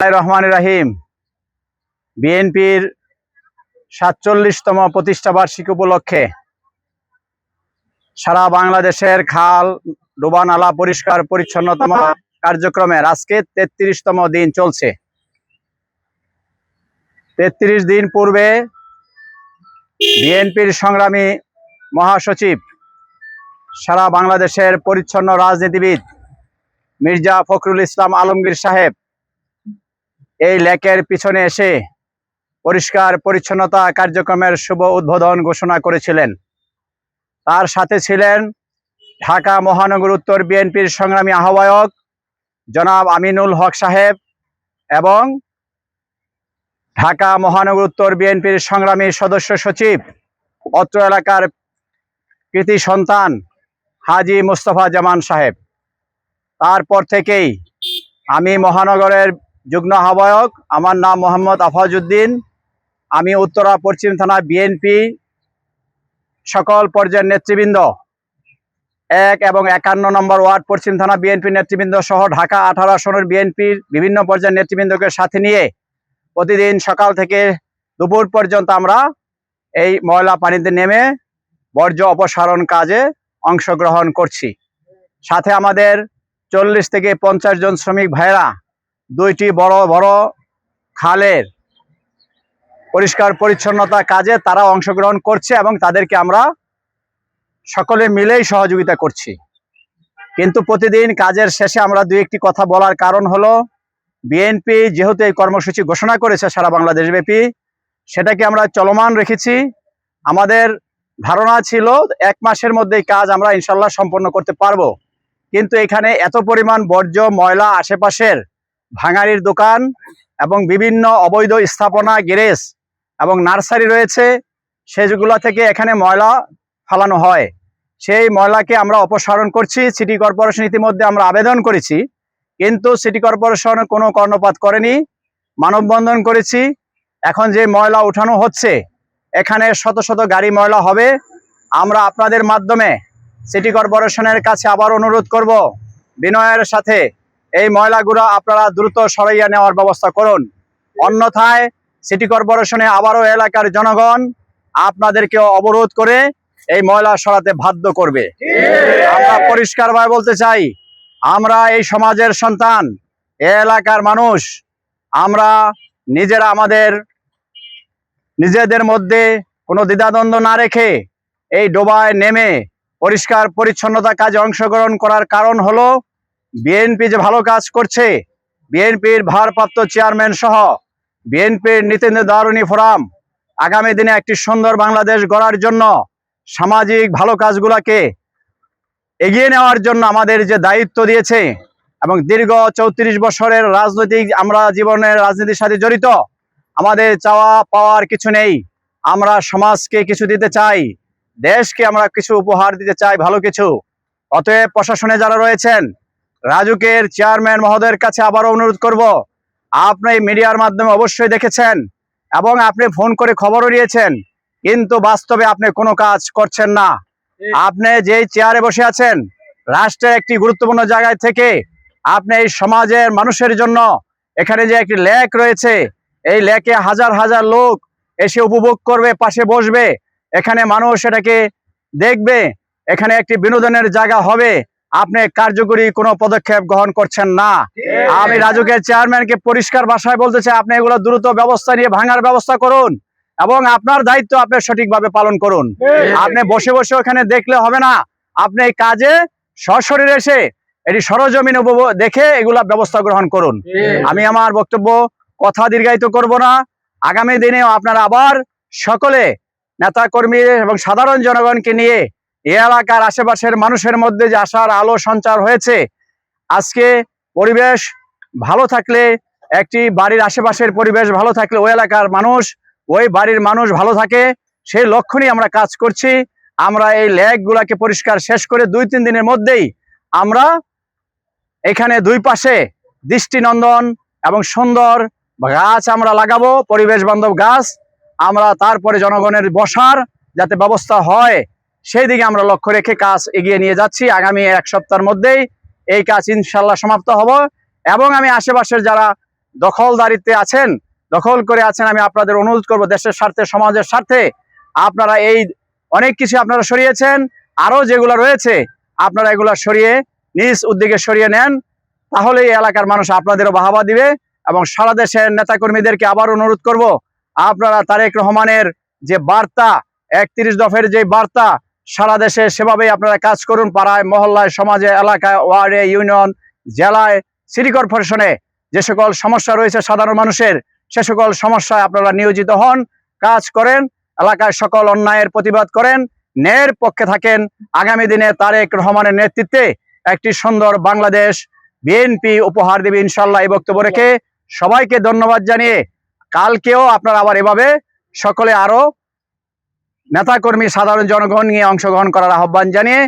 রহমান রাহিম। বিএনপির সাতচল্লিশতম প্রতিষ্ঠা বার্ষিকী উপলক্ষে সারা বাংলাদেশের খাল ডোবা নালা পরিষ্কার পরিচ্ছন্নতম কার্যক্রমের আজকে তেত্রিশতম দিন চলছে। তেত্রিশ দিন পূর্বে বিএনপির সংগ্রামী মহাসচিব, সারা বাংলাদেশের পরিচ্ছন্ন রাজনীতিবিদ মির্জা ফখরুল ইসলাম আলমগীর সাহেব এই লেকের পিছনে এসে পরিষ্কার পরিচ্ছন্নতা কার্যক্রমের শুভ উদ্বোধন ঘোষণা করেছিলেন। তার সাথে ছিলেন ঢাকা মহানগর উত্তর বিএনপির সংগ্রামী আহ্বায়ক জনাব আমিনুল হক সাহেব এবং ঢাকা মহানগর উত্তর বিএনপির সংগ্রামী সদস্য সচিব, অত্র এলাকার কৃতি সন্তান হাজি মুস্তফা জামান সাহেব। তারপর থেকেই আমি মহানগরের যুগ্ম আহ্বায়ক, আমার নাম মোহাম্মদ আফাজউদ্দিন। আমি উত্তরা পশ্চিম থানা বিএনপি সকল পর্যায়ের নেতৃবৃন্দ। এক এবং একান্ন নম্বর ওয়ার্ড পশ্চিম থানা বিএনপি নেতৃবৃন্দ সহ ঢাকা আঠারো আসনের বিএনপির বিভিন্ন পর্যায়ের নেতৃবৃন্দকে সাথে নিয়ে প্রতিদিন সকাল থেকে দুপুর পর্যন্ত আমরা এই ময়লা পানিতে নেমে বর্জ্য অপসারণ কাজে অংশগ্রহণ করছি। সাথে আমাদের চল্লিশ থেকে পঞ্চাশ জন শ্রমিক ভাইরা দুইটি বড় বড় খালের পরিষ্কার পরিচ্ছন্নতা কাজে তারা অংশগ্রহণ করছে এবং তাদেরকে আমরা সকলে মিলেই সহযোগিতা করছি। কিন্তু প্রতিদিন কাজের শেষে আমরা দুই একটি কথা বলার কারণ হলো বিএনপি যেহেতু এই কর্মসূচি ঘোষণা করেছে সারা বাংলাদেশ ব্যাপী, সেটাকে আমরা চলমান রেখেছি। আমাদের ধারণা ছিল এক মাসের মধ্যেই কাজ আমরা ইনশাল্লাহ সম্পন্ন করতে পারব। কিন্তু এখানে এত পরিমাণ বর্জ্য, ময়লা আশেপাশের ভাঙাড়ির দোকান এবং বিভিন্ন অবৈধ স্থাপনা, গ্যারেজ এবং নার্সারি রয়েছে। সেগুলো থেকে এখানে ময়লা ফালানো হয়। সেই ময়লাকে আমরা অপসারণ করছি। সিটি কর্পোরেশন ইতিমধ্যে আমরা আবেদন করেছি। কিন্তু সিটি কর্পোরেশন কোনো কর্ণপাত করেনি। মানববন্ধন করেছি। এখন যে ময়লা উঠানো হচ্ছে, এখানে শত শত গাড়ি ময়লা হবে। আমরা আপনাদের মাধ্যমে সিটি কর্পোরেশনের কাছে আবার অনুরোধ করব, বিনয়ের সাথে এই ময়লাগুলো আপনারা দ্রুত সরাইয়া নেওয়ার ব্যবস্থা করুন। অন্যথায় সিটি কর্পোরেশনে আবারও এলাকার জনগণ আপনাদেরকে অবরোধ করে এই ময়লা সরাতে বাধ্য করবে। আমরা পরিষ্কারভাবে বলতে চাই, আমরা এই সমাজের সন্তান এলাকার মানুষ, আমরা নিজেরা আমাদের, নিজেদের মধ্যে কোনো দ্বিধাদ্বন্দ্ব না রেখে এই ডোবায় নেমে পরিষ্কার পরিচ্ছন্নতা কাজে অংশগ্রহণ করার কারণ হলো বিএনপি যে ভালো কাজ করছে, বিএনপির ভারপ্রাপ্ত চেয়ারম্যান সহ বিএনপির নীতি দারুণী ফোরাম আগামী দিনে একটি সুন্দর বাংলাদেশ গড়ার জন্য সামাজিক ভালো কাজগুলোকে এগিয়ে নেওয়ার জন্য আমাদের যে দায়িত্ব দিয়েছে এবং দীর্ঘ চৌত্রিশ বছরের রাজনৈতিক আমরা জীবনের রাজনীতির সাথে জড়িত, আমাদের চাওয়া পাওয়ার কিছু নেই। আমরা সমাজকে কিছু দিতে চাই, দেশকে আমরা কিছু উপহার দিতে চাই, ভালো কিছু। অতএব প্রশাসনে যারা রয়েছেন রাজুকের চেয়ারম্যান মহোদয়ের কাছে আবারও অনুরোধ করব, আপনি মিডিয়ার মাধ্যমে অবশ্যই দেখেছেন এবং আপনি ফোন করে খবরও নিয়েছেন কিন্তু বাস্তবে আপনি কোনো কাজ করছেন না। আপনি যেই চেয়ারে বসে আছেন, রাষ্ট্রের একটি গুরুত্বপূর্ণ জায়গায় থেকে আপনি এই সমাজের মানুষের জন্য এখানে যে একটি লেক রয়েছে, এই লেকে হাজার হাজার লোক এসে উপভোগ করবে, পাশে বসবে, এখানে মানুষ এটাকে দেখবে, এখানে একটি বিনোদনের জায়গা হবে আপনি কার্যকরী কোনো পদক্ষেপ গ্রহণ করছেন না। আমি রাজুকের চেয়ারম্যানকে পরিষ্কার ভাষায় বলতে চাই আপনি এগুলো দ্রুত ব্যবস্থা নিয়ে ভাঙার ব্যবস্থা করুন এবং আপনার দায়িত্ব আপনি সঠিকভাবে পালন করুন। আপনি বসে বসে ওখানে দেখলে হবে না আপনি এই কাজে সশরীরে এসে এটি সরজমিন উপভোগ দেখে এগুলা ব্যবস্থা গ্রহণ করুন। আমি আমার বক্তব্য কথা দীর্ঘায়িত করব না। আগামী দিনেও আপনারা আবার সকলে নেতা কর্মী এবং সাধারণ জনগণকে নিয়ে এই এলাকার আশেপাশের মানুষের মধ্যে যে আশার আলো সঞ্চার হয়েছে, আজকে পরিবেশ ভালো থাকলে, একটি বাড়ির আশেপাশের পরিবেশ ভালো থাকলে, ওই এলাকার মানুষ, ওই বাড়ির মানুষ ভালো থাকে, সেই লক্ষ্য নিয়ে আমরা কাজ করছি। আমরা এই লেকগুলাকে পরিষ্কার শেষ করে দুই তিন দিনের মধ্যেই আমরা এখানে দুই পাশে দৃষ্টিনন্দন এবং সুন্দর গাছ আমরা লাগাবো পরিবেশ বান্ধব গাছ। আমরা তারপরে জনগণের বসার যাতে ব্যবস্থা হয় সেই দিকে আমরা লক্ষ্য রেখে কাজ এগিয়ে নিয়ে যাচ্ছি। আগামী এক সপ্তাহের মধ্যেই এই কাজ ইনশাল্লাহ সমাপ্ত হব এবং আমি আশেপাশের যারা দখলদারিত্বে আছেন, দখল করে আছেন, আমি আপনাদের অনুরোধ করব দেশের স্বার্থে, সমাজের স্বার্থে আপনারা এই অনেক কিছু আপনারা সরিয়েছেন। আরও যেগুলো রয়েছে, আপনারা এগুলো সরিয়ে নিজ উদ্যোগে সরিয়ে নেন। তাহলে এই এলাকার মানুষ আপনাদেরও বাহাবা দিবে এবং সারা দেশের নেতাকর্মীদেরকে আবার অনুরোধ করব, আপনারা তারেক রহমানের যে বার্তা, একত্রিশ দফের যে বার্তা সারা দেশে সেভাবেই আপনারা কাজ করুন পাড়ায়, মহল্লায়, সমাজে, এলাকায়, ওয়ার্ডে, ইউনিয়ন, জেলায়, সিটি কর্পোরেশনে। যে সকল সমস্যা রয়েছে সাধারণ মানুষের, সে সকল সমস্যায় আপনারা নিয়োজিত হন, কাজ করেন, এলাকায় সকল অন্যায়ের প্রতিবাদ করেন, ন্যায়ের পক্ষে থাকেন। আগামী দিনে তারেক রহমানের নেতৃত্বে একটি সুন্দর বাংলাদেশ, বিএনপি উপহার দেবে ইনশাল্লাহ এই বক্তব্য রেখে। সবাইকে ধন্যবাদ জানিয়ে কালকেও আপনারা আবার এভাবে সকলে আরও নেতাকর্মী সাধারণ জনগণ নিয়ে অংশগ্রহণ করার আহ্বান জানিয়ে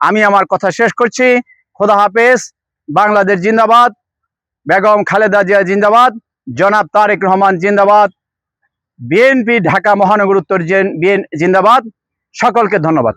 আমি আমার কথা শেষ করছি। খোদা হাফেজ। বাংলাদেশ জিন্দাবাদ। বেগম খালেদা জিয়া জিন্দাবাদ। জনাব তারেক রহমান জিন্দাবাদ। বিএনপি ঢাকা মহানগর উত্তর জিন্দাবাদ। সকলকে ধন্যবাদ।